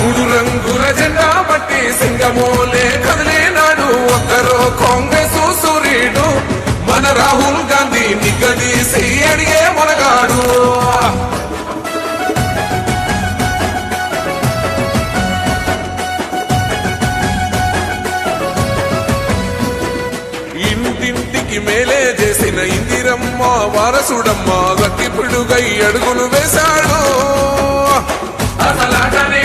మూడు రంగుల జెండా పట్టి సింగమోలే కదిలేనాడు ఒక్కరో కాంగ్రెస్ సూర్యుడు. మన రాహుల్ గాంధీ నిగది సెయ్యడిగే మొనగాడు ఇంటింటికి మేలే చేసిన ఇందిరమ్మ వారసుడమ్మ గట్టిపిడుగై అడుగులు వేశాడు. అసలాటనే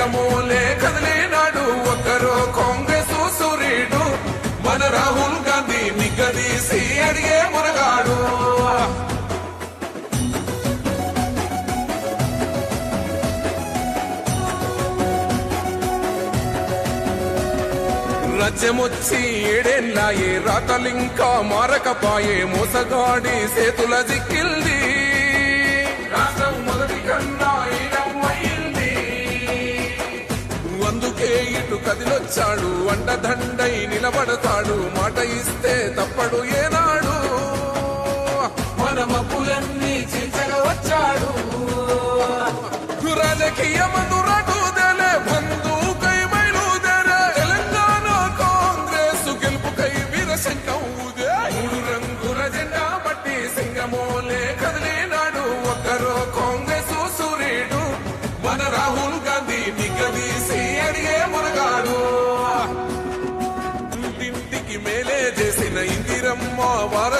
పట్టి సింగమోలే ఒక్కరో కాంగ్రెస్ సూర్యుడు మన రాహుల్ గాంధీ నిగ్గదీసి అడిగే మునగాడు. రాజ్యమొచ్చి ఏడేళ్ళాయే రాతలింకా మారకపాయే మోసగాడి సేతుల జిక్కిల్ది. కదిలొచ్చాడు అండదండై నిలబడతాడు. మాట ఇస్తే తప్పడు ఏనాడు. మన మప్పులన్నీ చీల్చగా వచ్చాడు. రాజకీయ మందురాటుదలే బంధుకై బయలుదేరే. తెలంగాణ కాంగ్రెస్ గెలుపుకై వీరశంకం ఊదే మూడు రంగుల జెండా పట్టి సింగమోలే కదిలినాడు. ఒక్కరో కాంగ్రెస్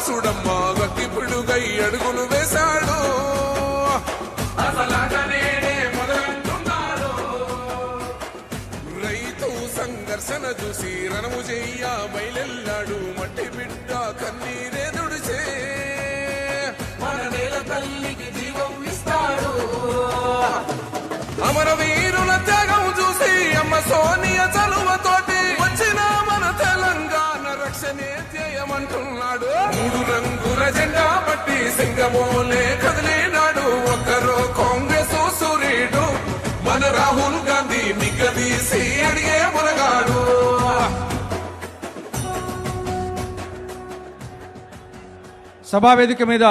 వారసుడమ్మ గట్టిపిడుగై అడుగులు వేశాడు. రైతు సంఘర్షణ చూసి రణము చెయ్య బయలెల్లాడు మట్టి బిడ్డ కన్నీరే దుడిచే మన నేల తల్లికి జీవం ఇస్తాడు. అమరవీరుల త్యాగం చూసి అమ్మ సోని మూడు రంగుల జెండా పట్టి సింగమోలే కదిలేనాడు ఒక్కరో కాంగ్రెస్ సూర్యుడు మన రాహుల్ గాంధీ నిగ్గదీసి అడిగే మునగాడు. సభా వేదిక మీద